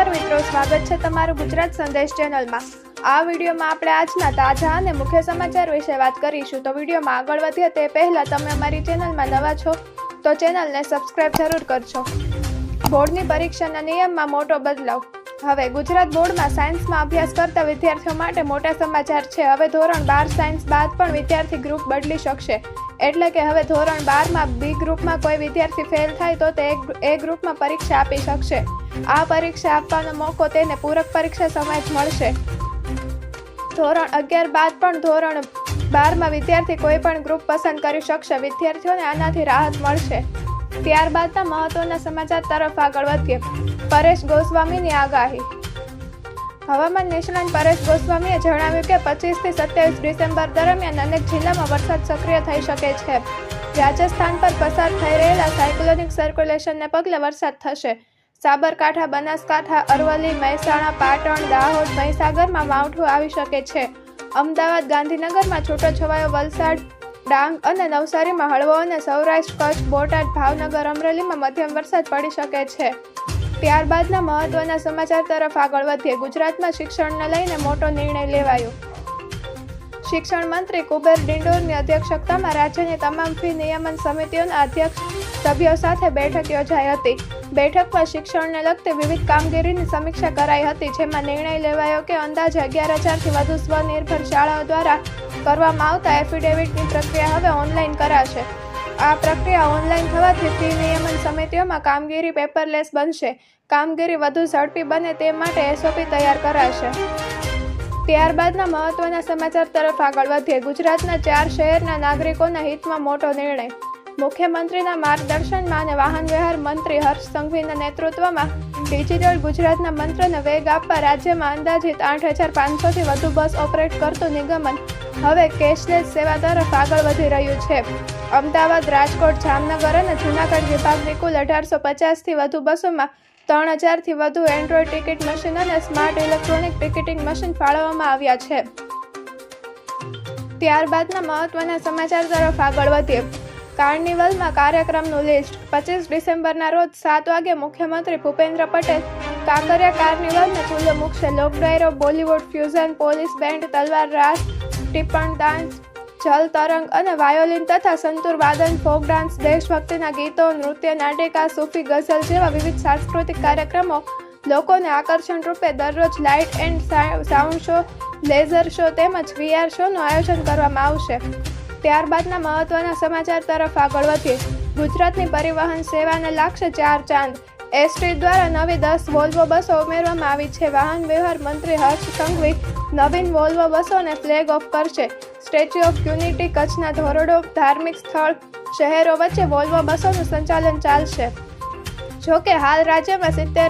નમસ્કાર મિત્રો, સ્વાગત છે તમારું ગુજરાત સંદેશ ચેનલમાં. આ વિડીયોમાં આપણે આજના તાજા અને મુખ્ય સમાચાર વિશે વાત કરીશું. તો વિડીયોમાં આગળ વધીએ તે પહેલાં તમે અમારી ચેનલમાં નવા છો, તો ચેનલને સબસ્ક્રાઇબ જરૂર કરજો. બોર્ડની પરીક્ષાના નિયમમાં મોટો બદલાવ. હવે ગુજરાત બોર્ડમાં સાયન્સમાં અભ્યાસ કરતા વિદ્યાર્થીઓ માટે મોટા સમાચાર છે. હવે ધોરણ બાર સાયન્સ બાદ પણ વિદ્યાર્થી ગ્રુપ બદલી શકશે. એટલે કે હવે ધોરણ બારમાં બી ગ્રુપમાં કોઈ વિદ્યાર્થી ફેલ થાય તો તે એ ગ્રુપમાં પરીક્ષા આપી શકશે. આ પરીક્ષા આપવાનો મોકો તેને પૂરક પરીક્ષા સમય જ મળશે. ધોરણ અગિયાર બાદ પણ ધોરણ બારમાં વિદ્યાર્થી કોઈ પણ ગ્રુપ પસંદ કરી શકશે. વિદ્યાર્થીઓને આનાથી રાહત મળશે. ત્યારબાદના મહત્વના સમાચાર તરફ આગળ વધીએ. પરેશ ગોસ્વામીની આગાહી. હવામાન નિષ્ણાંત પરેશ ગોસ્વામીએ જણાવ્યું કે પચીસથી સત્યાવીસ ડિસેમ્બર દરમિયાન અનેક જિલ્લામાં વરસાદ સક્રિય થઈ શકે છે. રાજસ્થાન પર પસાર થઈ રહેલા સાયક્લોનિક સર્ક્યુલેશનને પગલે વરસાદ થશે. સાબરકાંઠા, બનાસકાંઠા, અરવલ્લી, મહેસાણા, પાટણ, દાહોદ, મહીસાગરમાં માવઠું આવી શકે છે. અમદાવાદ, ગાંધીનગરમાં છૂટોછવાયો વલસાડ, ડાંગ અને નવસારીમાં હળવો અને સૌરાષ્ટ્ર, કચ્છ, બોટાદ, ભાવનગર, અમરેલીમાં મધ્યમ વરસાદ પડી શકે છે. ત્યારબાદના મહત્વના સમાચાર તરફ આગળ વધીએ. ગુજરાતમાં શિક્ષણને લઈને મોટો નિર્ણય લેવાયો. શિક્ષણ મંત્રી કુબેર ડિંડોરની અધ્યક્ષતામાં રાજ્યની તમામ ફી નિયમન સમિતિઓના અધ્યક્ષ સભ્યો સાથે બેઠક યોજાઈ હતી. બેઠકમાં શિક્ષણને લગતી વિવિધ કામગીરીની સમીક્ષા કરાઈ હતી, જેમાં નિર્ણય લેવાયો કે અંદાજે અગિયાર હજારથી વધુ સ્વનિર્ભર શાળાઓ દ્વારા કરવામાં આવતા એફિડેવિટની પ્રક્રિયા હવે ઓનલાઈન કરાશે. આ પ્રક્રિયા ઓનલાઈન થવાથી ફી નિયમન સમિતિઓમાં કામગીરી પેપરલેસ બનશે. કામગીરી વધુ ઝડપી બને તે માટે એસઓપી તૈયાર કરાશે. ત્યારબાદના મહત્વના સમાચાર તરફ આગળ વધીએ. ગુજરાતના ચાર શહેરના નાગરિકોના હિતમાં મોટો નિર્ણય. મુખ્યમંત્રીના માર્ગદર્શનમાં અને વાહન વ્યવહાર મંત્રી હર્ષ સંઘવીના નેતૃત્વમાં ડિજિટલ ગુજરાતના મંત્રને વેગ આપવા રાજ્યમાં અંદાજિત આઠ હજાર પાંચસોથી વધુ બસ ઓપરેટ કરતું નિગમન હવે કેશલેસ સેવા તરફ આગળ વધી રહ્યું છે. અમદાવાદ, રાજકોટ, જામનગર અને જૂનાગઢ વિભાગની કુલ અઢારસો પચાસથી વધુ બસોમાં ત્રણ હજારથી વધુ એન્ડ્રોઈડ ટિકિટ મશીન અને સ્માર્ટ ઇલેક્ટ્રોનિક ટિકિટિંગ મશીન ફાળવવામાં આવ્યા છે. ત્યારબાદના મહત્વના સમાચાર તરફ આગળ વધીએ. કાર્નિવલમાં કાર્યક્રમનું લિસ્ટ. પચીસ ડિસેમ્બરના રોજ સાત વાગે મુખ્યમંત્રી ભૂપેન્દ્ર પટેલ કાંકરિયા કાર્નિવલને ખુલ્લો મૂકશે. લોકડાયરો, બોલિવૂડ ફ્યુઝન, પોલીસ, બેન્ડ, તલવાર, રાસ, ટિપ્પણ, ડાન્સ જલ તરંગ અને વાયોલિન તથા સંતુર વાદન, ફોક ડાન્સ, દેશભક્તિના ગીતો, નૃત્ય, નાટિકા, સૂફી, ગઝલ જેવા વિવિધ સાંસ્કૃતિક કાર્યક્રમો લોકોને આકર્ષણ રૂપે દરરોજ light and sound show, laser show તેમજ વીઆર શોનું આયોજન કરવામાં આવશે. ત્યારબાદના મહત્વના સમાચાર તરફ આગળ વધીએ. ગુજરાતની પરિવહન સેવાને લાગશે ચાર ચાંદ. એસટી દ્વારા નવી દસ વોલ્વો બસો ઉમેરવામાં આવી છે. વાહન વ્યવહાર મંત્રી હર્ષ સંઘવી નવીન વોલ્વો બસોને ફ્લેગ ઓફ કરશે. સ્ટેચ્યુ ઓફ યુનિટી કચ્છના ધોરડો ધાર્મિક સ્થળ શહેરો વચ્ચે વોલ્વો બસોનું સંચાલન ચાલશે. જો કે હાલ રાજ્યમાં સિત્તેર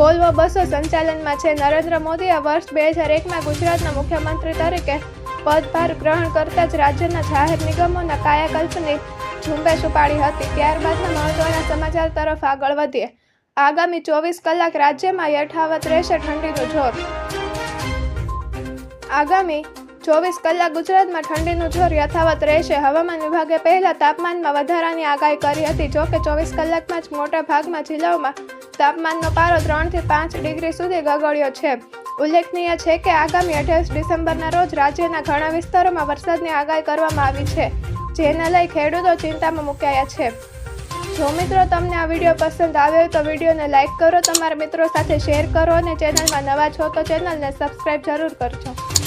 વોલ્વો બસો સંચાલનમાં છે. નરેન્દ્ર મોદીએ વર્ષ બે હજાર એકમાં ગુજરાતના મુખ્યમંત્રી તરીકે પદભાર ગ્રહણ કરતા જ રાજ્યના જાહેર નિગમોના કાયાકલ્પની ઝુંબેશ ઉપાડી હતી. ત્યારબાદના મહત્વના સમાચાર તરફ આગળ વધીએ. આગામી ચોવીસ કલાક રાજ્યમાં યથાવત રહેશે ઠંડીનું જોર. આગામી ચોવીસ કલાક ગુજરાતમાં ઠંડીનું જોર યથાવત રહેશે. હવામાન વિભાગે પહેલા તાપમાનમાં વધારાની આગાહી કરી હતી. જો કે ચોવીસ કલાકમાં જ મોટા ભાગમાં જિલ્લાઓમાં તાપમાનનો પારો ત્રણથી પાંચ ડિગ્રી સુધી ગગડ્યો છે. ઉલ્લેખનીય છે કે આગામી અઠ્યાવીસ ડિસેમ્બરના રોજ રાજ્યના ઘણા વિસ્તારોમાં વરસાદની આગાહી કરવામાં આવી છે, જેને લઈ ખેડૂતો ચિંતામાં મુકાયા છે. જો મિત્રો તમને આ વીડિયો પસંદ આવ્યો હોય તો વિડીયોને લાઇક કરો, તમારા મિત્રો સાથે શેર કરો અને ચેનલમાં નવા છો તો ચેનલને સબસ્ક્રાઈબ જરૂર કરજો.